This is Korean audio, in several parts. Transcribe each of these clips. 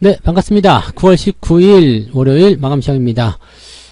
네, 반갑습니다. 9월 19일 월요일 마감 시간입니다.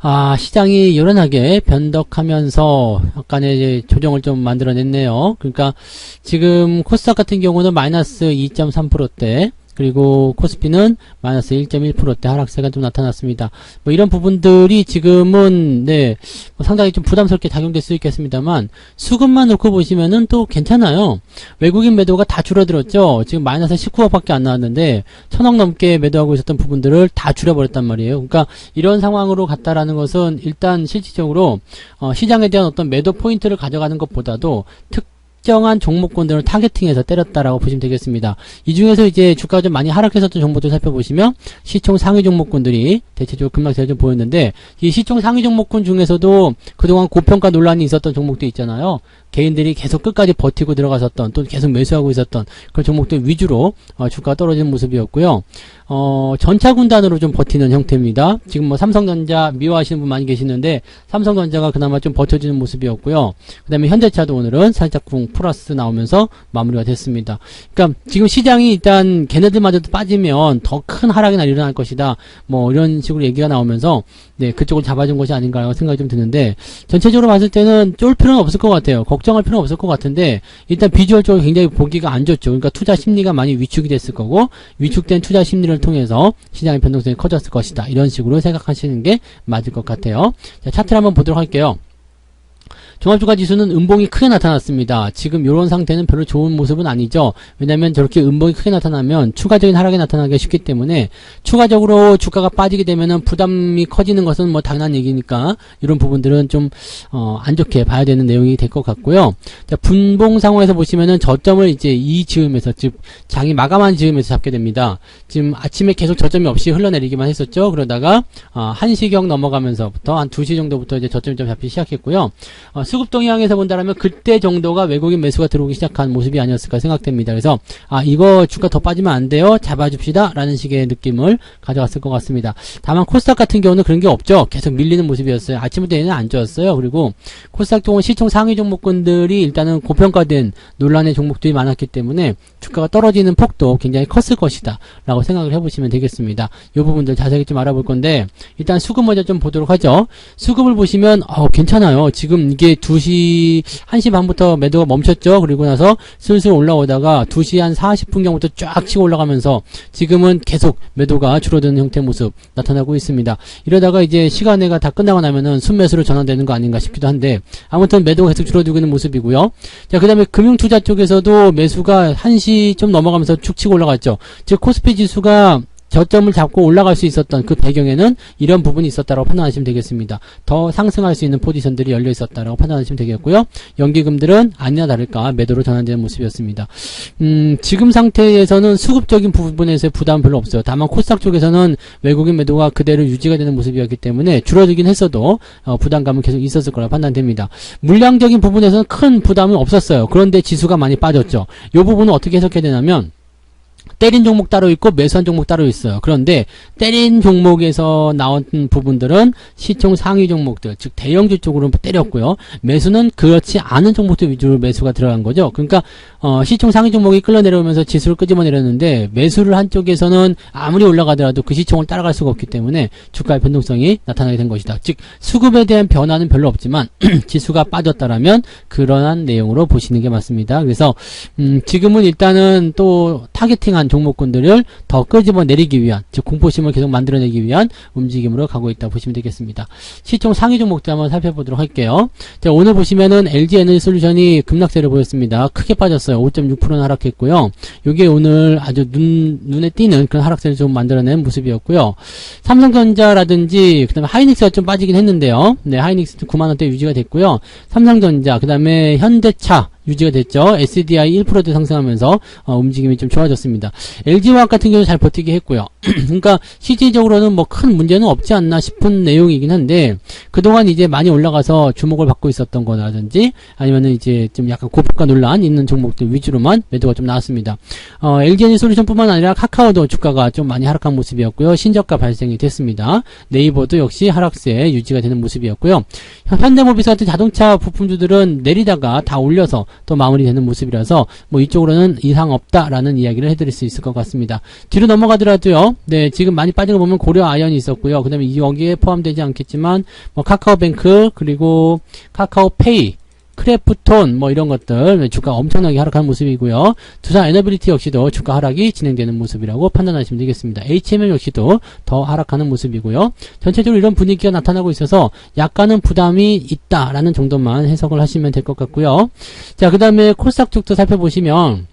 아, 시장이 요란하게 변덕하면서 약간의 조정을 좀 만들어냈네요. 그러니까 지금 코스닥 같은 경우는 마이너스 2.3%대, 그리고 코스피는 마이너스 1.1%대 하락세가 좀 나타났습니다. 뭐 이런 부분들이 지금은 네, 뭐 상당히 좀 부담스럽게 작용될 수 있겠습니다만 수급만 놓고 보시면은 또 괜찮아요. 외국인 매도가 다 줄어들었죠. 지금 마이너스 19억밖에 안 나왔는데 천억 넘게 매도하고 있었던 부분들을 다 줄여버렸단 말이에요. 그러니까 이런 상황으로 갔다라는 것은 일단 실질적으로 어, 시장에 대한 어떤 매도 포인트를 가져가는 것보다도 특 특정한 종목군들을 타겟팅해서 때렸다라고 보시면 되겠습니다. 이 중에서 이제 주가가 좀 많이 하락했었던 종목들 살펴보시면 시총 상위 종목군들이 대체적으로 급락세를 좀 보였는데 이 시총 상위 종목군 중에서도 그동안 고평가 논란이 있었던 종목도 있잖아요. 개인들이 계속 끝까지 버티고 들어갔었던 또 계속 매수하고 있었던 그런 종목들 위주로 어, 주가가 떨어지는 모습이었고요. 어, 전차 군단으로 좀 버티는 형태입니다. 지금 뭐 삼성전자 미워하시는 분 많이 계시는데 삼성전자가 그나마 좀 버텨주는 모습이었고요. 그 다음에 현대차도 오늘은 살짝쿵 플러스 나오면서 마무리가 됐습니다. 그러니까 지금 시장이 일단 걔네들마저도 빠지면 더 큰 하락이나 일어날 것이다. 뭐 이런 식으로 얘기가 나오면서 네 그쪽을 잡아준 것이 아닌가 생각이 좀 드는데 전체적으로 봤을 때는 쫄 필요는 없을 것 같아요. 걱정할 필요는 없을 것 같은데 일단 비주얼적으로 굉장히 보기가 안 좋죠. 그러니까 투자 심리가 많이 위축이 됐을 거고 위축된 투자 심리를 통해서 시장의 변동성이 커졌을 것이다. 이런 식으로 생각하시는 게 맞을 것 같아요. 자, 차트를 한번 보도록 할게요. 종합주가 지수는 음봉이 크게 나타났습니다. 지금 이런 상태는 별로 좋은 모습은 아니죠. 왜냐하면 저렇게 음봉이 크게 나타나면 추가적인 하락이 나타나기 쉽기 때문에 추가적으로 주가가 빠지게 되면은 부담이 커지는 것은 뭐 당연한 얘기니까 이런 부분들은 좀 어, 안 좋게 봐야 되는 내용이 될 것 같고요. 자, 분봉 상황에서 보시면은 저점을 이제 이 즈음에서 즉 장이 마감한 즈음에서 잡게 됩니다. 지금 아침에 계속 저점이 없이 흘러내리기만 했었죠. 그러다가 어, 1시경 넘어가면서부터 한 2시 정도부터 이제 저점이 좀 잡히기 시작했고요. 어, 수급 동 향에서 본다면 그때 정도가 외국인 매수가 들어오기 시작한 모습이 아니었을까 생각됩니다. 그래서 아 이거 주가 더 빠지면 안 돼요. 잡아줍시다. 라는 식의 느낌을 가져갔을 것 같습니다. 다만 코스닥 같은 경우는 그런 게 없죠. 계속 밀리는 모습이었어요. 아침부터 얘는 안 좋았어요. 그리고 코스닥 동은 시총 상위 종목군들이 일단은 고평가된 논란의 종목들이 많았기 때문에 주가가 떨어지는 폭도 굉장히 컸을 것이다. 라고 생각을 해보시면 되겠습니다. 이 부분들 자세히 좀 알아볼 건데 일단 수급 먼저 좀 보도록 하죠. 수급을 보시면 어, 괜찮아요. 지금 이게 2시 1시 반부터 매도가 멈췄죠. 그리고 나서 슬슬 올라오다가 2시 한 40분경부터 쫙 치고 올라가면서 지금은 계속 매도가 줄어드는 형태의 모습 나타나고 있습니다. 이러다가 이제 시간회가 다 끝나고 나면은 순매수로 전환되는 거 아닌가 싶기도 한데 아무튼 매도가 계속 줄어들고 있는 모습이고요. 자, 그 다음에 금융투자 쪽에서도 매수가 1시 좀 넘어가면서 축 치고 올라갔죠. 즉 코스피 지수가 저점을 잡고 올라갈 수 있었던 그 배경에는 이런 부분이 있었다고 판단하시면 되겠습니다. 더 상승할 수 있는 포지션들이 열려 있었다고 판단하시면 되겠고요. 연기금들은 아니나 다를까 매도로 전환되는 모습이었습니다. 음, 지금 상태에서는 수급적인 부분에서의 부담은 별로 없어요. 다만 코스닥 쪽에서는 외국인 매도가 그대로 유지가 되는 모습이었기 때문에 줄어들긴 했어도 어, 부담감은 계속 있었을 거라 판단됩니다. 물량적인 부분에서는 큰 부담은 없었어요. 그런데 지수가 많이 빠졌죠. 이 부분은 어떻게 해석해야 되냐면 때린 종목 따로 있고 매수한 종목 따로 있어요. 그런데 때린 종목에서 나온 부분들은 시총 상위 종목들, 즉 대형주 쪽으로 때렸고요. 매수는 그렇지 않은 종목들 위주로 매수가 들어간 거죠. 그러니까 어, 시총 상위 종목이 끌어내려오면서 지수를 끄집어 내렸는데 매수를 한 쪽에서는 아무리 올라가더라도 그 시총을 따라갈 수가 없기 때문에 주가의 변동성이 나타나게 된 것이다. 즉 수급에 대한 변화는 별로 없지만 지수가 빠졌다라면 그러한 내용으로 보시는 게 맞습니다. 그래서 음, 지금은 일단은 또 타겟팅한 종목군들을 더 끄집어 내리기 위한 즉 공포심을 계속 만들어내기 위한 움직임으로 가고 있다 보시면 되겠습니다. 시총 상위 종목들 한번 살펴보도록 할게요. 자, 오늘 보시면은 LG 에너지 솔루션이 급락세를 보였습니다. 크게 빠졌어요. 5.6%는 하락했고요. 이게 오늘 아주 눈, 눈에 띄는 그런 하락세를 좀 만들어낸 모습이었고요. 삼성전자라든지 그 다음에 하이닉스가 좀 빠지긴 했는데요. 네, 하이닉스 9만원대 유지가 됐고요. 삼성전자 그 다음에 현대차 유지가 됐죠. SDI 1%대 상승하면서 어, 움직임이 좀 좋아졌습니다. LG화학 같은 경우는 잘 버티게 했고요. 그러니까 실질적으로는 뭐 큰 문제는 없지 않나 싶은 내용이긴 한데 그동안 이제 많이 올라가서 주목을 받고 있었던 거라든지 아니면은 이제 좀 약간 고평가 논란 있는 종목들 위주로만 매도가 좀 나왔습니다. 어, LG에너지 솔루션뿐만 아니라 카카오도 주가가 좀 많이 하락한 모습이었고요. 신저가 발생이 됐습니다. 네이버도 역시 하락세 유지가 되는 모습이었고요. 현대모비스 같은 자동차 부품주들은 내리다가 다 올려서 또 마무리되는 모습이라서 뭐 이쪽으로는 이상 없다라는 이야기를 해드릴 수 있을 것 같습니다. 뒤로 넘어가더라도요. 네, 지금 많이 빠진 거 보면 고려 아연이 있었고요. 그 다음에 여기에 포함되지 않겠지만 뭐 카카오뱅크 그리고 카카오페이 크래프톤 뭐 이런 것들 주가 엄청나게 하락한 모습이고요. 두산 에너빌리티 역시도 주가 하락이 진행되는 모습이라고 판단하시면 되겠습니다. HMM 역시도 더 하락하는 모습이고요. 전체적으로 이런 분위기가 나타나고 있어서 약간은 부담이 있다라는 정도만 해석을 하시면 될 것 같고요. 자, 그 다음에 코스닥 쪽도 살펴보시면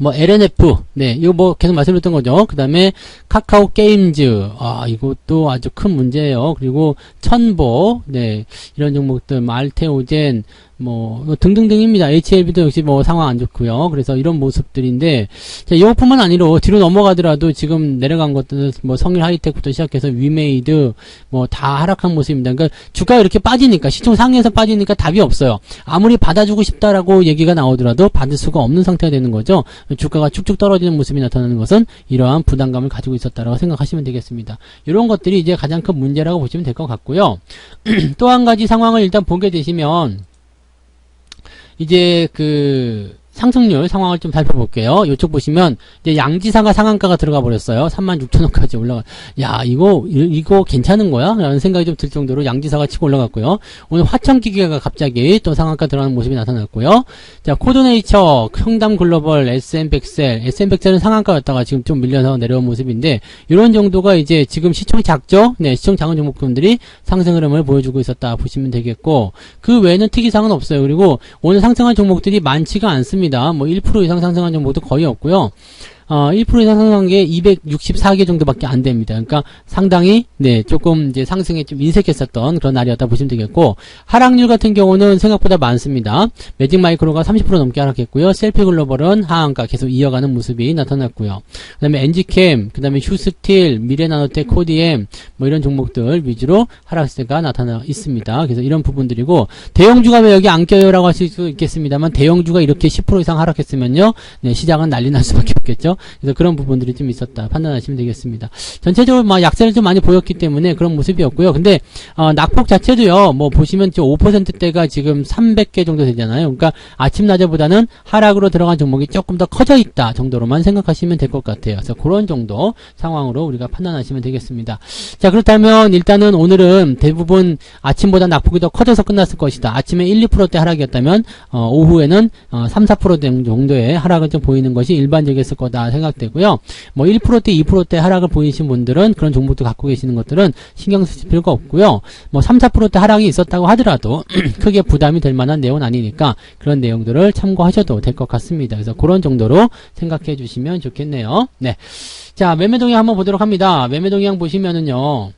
뭐 LNF 네 이거 뭐 계속 말씀드렸던 거죠 그 다음에 카카오 게임즈 아 이것도 아주 큰 문제예요 그리고 천보 네 이런 종목들 뭐 알테오젠 뭐 등등등입니다. HLB도 역시 뭐 상황 안 좋고요. 그래서 이런 모습들인데 자, 이것뿐만 아니로 뒤로 넘어가더라도 지금 내려간 것들은 뭐 성일 하이텍부터 시작해서 위메이드 뭐 다 하락한 모습입니다. 그러니까 주가가 이렇게 빠지니까 시총 상위에서 빠지니까 답이 없어요. 아무리 받아주고 싶다라고 얘기가 나오더라도 받을 수가 없는 상태가 되는 거죠. 주가가 쭉쭉 떨어지는 모습이 나타나는 것은 이러한 부담감을 가지고 있었다라고 생각하시면 되겠습니다. 이런 것들이 이제 가장 큰 문제라고 보시면 될 것 같고요. 또 한 가지 상황을 일단 보게 되시면 이제 그 상승률 상황을 좀 살펴볼게요. 이쪽 보시면 이제 양지사가 상한가가 들어가 버렸어요. 36,000원까지 올라가. 야 이거 이- 이거 괜찮은 거야? 라는 생각이 좀 들 정도로 양지사가 치고 올라갔고요. 오늘 화천기계가 갑자기 또 상한가 들어가는 모습이 나타났고요. 자 코드네이처, 평담글로벌, SM백셀, SM백셀은 상한가였다가 지금 좀 밀려서 내려온 모습인데 이런 정도가 이제 지금 시총이 작죠? 네, 시총 작은 종목군들이 상승 흐름을 보여주고 있었다 보시면 되겠고 그 외에는 특이사항은 없어요. 그리고 오늘 상승한 종목들이 많지가 않습니다. 뭐 1% 이상 상승한 종목도 거의 없고요. 어, 1% 이상 상승한 게 264개 정도밖에 안 됩니다. 그러니까 상당히 네 조금 이제 상승에 좀 인색했었던 그런 날이었다 보시면 되겠고 하락률 같은 경우는 생각보다 많습니다. 매직 마이크로가 30% 넘게 하락했고요. 셀피 글로벌은 하한가 계속 이어가는 모습이 나타났고요. 그 다음에 엔지캠, 그 다음에 휴스틸, 미래나노텍, 코디엠 뭐 이런 종목들 위주로 하락세가 나타나 있습니다. 그래서 이런 부분들이고 대형주가 왜 여기 안 껴요 라고 하실 수 있겠습니다만 대형주가 이렇게 10% 이상 하락했으면요, 네, 시장은 난리 날 수밖에 없겠죠. 그래서 그런 부분들이 좀 있었다 판단하시면 되겠습니다. 전체적으로 막 약세를 좀 많이 보였기 때문에 그런 모습이었고요. 근데 어, 낙폭 자체도요, 뭐 보시면 5%대가 지금 300개 정도 되잖아요. 그러니까 아침 낮에보다는 하락으로 들어간 종목이 조금 더 커져 있다 정도로만 생각하시면 될 것 같아요. 그래서 그런 정도 상황으로 우리가 판단하시면 되겠습니다. 자 그렇다면 일단은 오늘은 대부분 아침보다 낙폭이 더 커져서 끝났을 것이다. 아침에 1, 2%대 하락이었다면 어, 오후에는 어, 3, 4% 정도의 하락을 좀 보이는 것이 일반적이었을 거다 생각되고요. 뭐 1%대, 2%대 하락을 보이신 분들은 그런 종목도 갖고 계시는 것들은 신경 쓰실 필요가 없고요. 뭐 3, 4%대 하락이 있었다고 하더라도 크게 부담이 될 만한 내용은 아니니까 그런 내용들을 참고하셔도 될 것 같습니다. 그래서 그런 정도로 생각해 주시면 좋겠네요. 네. 자, 매매 동향 한번 보도록 합니다. 매매 동향 보시면은요.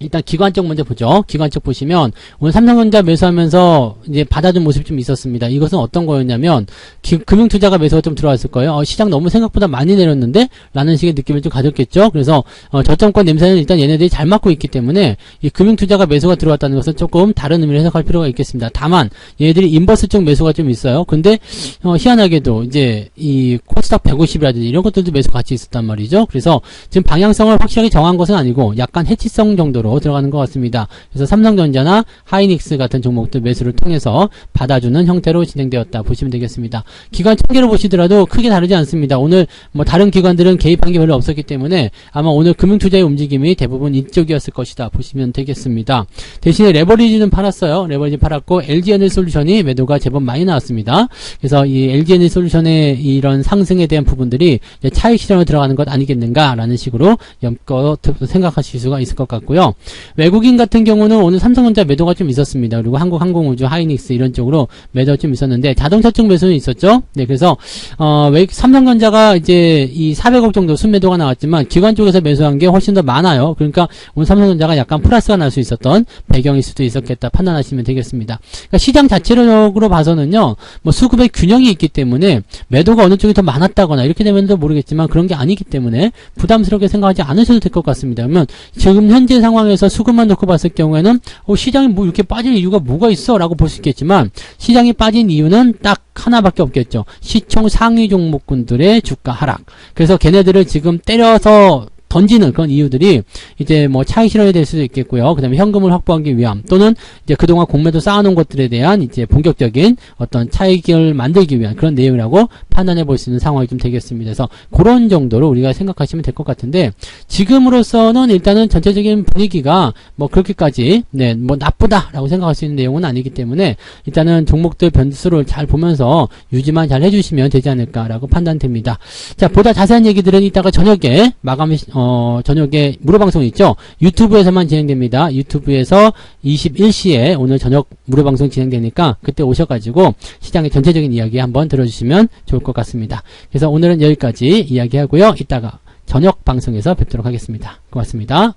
일단 기관 쪽 먼저 보죠. 기관 쪽 보시면 오늘 삼성전자 매수하면서 이제 받아준 모습이 좀 있었습니다. 이것은 어떤 거였냐면 기- 금융투자가 매수가 좀 들어왔을 거예요. 어, 시장 너무 생각보다 많이 내렸는데 라는 식의 느낌을 좀 가졌겠죠. 그래서 어, 저점권 냄새는 일단 얘네들이 잘 맡고 있기 때문에 이 금융투자가 매수가 들어왔다는 것은 조금 다른 의미로 해석할 필요가 있겠습니다. 다만 얘네들이 인버스 쪽 매수가 좀 있어요. 근데 어, 희한하게도 이제 이 코스닥 150이라든지 이런 것들도 매수 같이 있었단 말이죠. 그래서 지금 방향성을 확실하게 정한 것은 아니고 약간 해치성 정도로 들어가는 것 같습니다. 그래서 삼성전자나 하이닉스 같은 종목들 매수를 통해서 받아주는 형태로 진행되었다 보시면 되겠습니다. 기관 통계를 보시더라도 크게 다르지 않습니다. 오늘 뭐 다른 기관들은 개입한 게 별로 없었기 때문에 아마 오늘 금융투자의 움직임이 대부분 이쪽이었을 것이다 보시면 되겠습니다. 대신에 레버리지는 팔았어요. 레버리지 팔았고 LG에너지 솔루션이 매도가 제법 많이 나왔습니다. 그래서 이 LG에너지 솔루션의 이런 상승에 대한 부분들이 차익 실현으로 들어가는 것 아니겠는가라는 식으로 엮어 생각하실 수가 있을 것 같고요. 외국인 같은 경우는 오늘 삼성전자 매도가 좀 있었습니다. 그리고 한국항공우주, 하이닉스 이런 쪽으로 매도가 좀 있었는데 자동차 쪽 매수는 있었죠. 네, 그래서 어, 외- 삼성전자가 이제 이 400억 정도 순매도가 나왔지만 기관 쪽에서 매수한 게 훨씬 더 많아요. 그러니까 오늘 삼성전자가 약간 플러스가 날 수 있었던 배경일 수도 있었겠다 판단하시면 되겠습니다. 그러니까 시장 자체적으로 봐서는요, 뭐 수급의 균형이 있기 때문에 매도가 어느 쪽이 더 많았다거나 이렇게 되면도 모르겠지만 그런 게 아니기 때문에 부담스럽게 생각하지 않으셔도 될 것 같습니다. 그러면 지금 현재 상황 에서 수급만 놓고 봤을 경우에는 어, 시장이 뭐 이렇게 빠질 이유가 뭐가 있어 라고 볼 수 있겠지만 시장이 빠진 이유는 딱 하나밖에 없겠죠. 시총 상위 종목군들의 주가 하락. 그래서 걔네들을 지금 때려서 던지는 그런 이유들이 이제 뭐 차익 실현이 될 수도 있겠고요. 그 다음에 현금을 확보하기 위함 또는 이제 그동안 공매도 쌓아놓은 것들에 대한 이제 본격적인 어떤 차익을 만들기 위한 그런 내용이라고 판단해 볼 수 있는 상황이 좀 되겠습니다. 그래서 그런 정도로 우리가 생각하시면 될 것 같은데 지금으로서는 일단은 전체적인 분위기가 뭐 그렇게까지 네 뭐 나쁘다라고 생각할 수 있는 내용은 아니기 때문에 일단은 종목들 변수를 잘 보면서 유지만 잘 해주시면 되지 않을까라고 판단됩니다. 자 보다 자세한 얘기들은 이따가 저녁에 마감 어 저녁에 무료 방송 있죠 유튜브에서만 진행됩니다. 유튜브에서 21시에 오늘 저녁 무료 방송 진행되니까 그때 오셔가지고 시장의 전체적인 이야기 한번 들어주시면 좋을 것 같습니다. 그래서 오늘은 여기까지 이야기하고요. 이따가 저녁 방송에서 뵙도록 하겠습니다. 고맙습니다.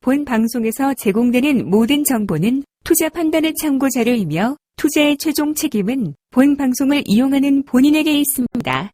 본 방송에서 제공되는 모든 정보는 투자 판단의 참고 자료이며 투자의 최종 책임은 본 방송을 이용하는 본인에게 있습니다.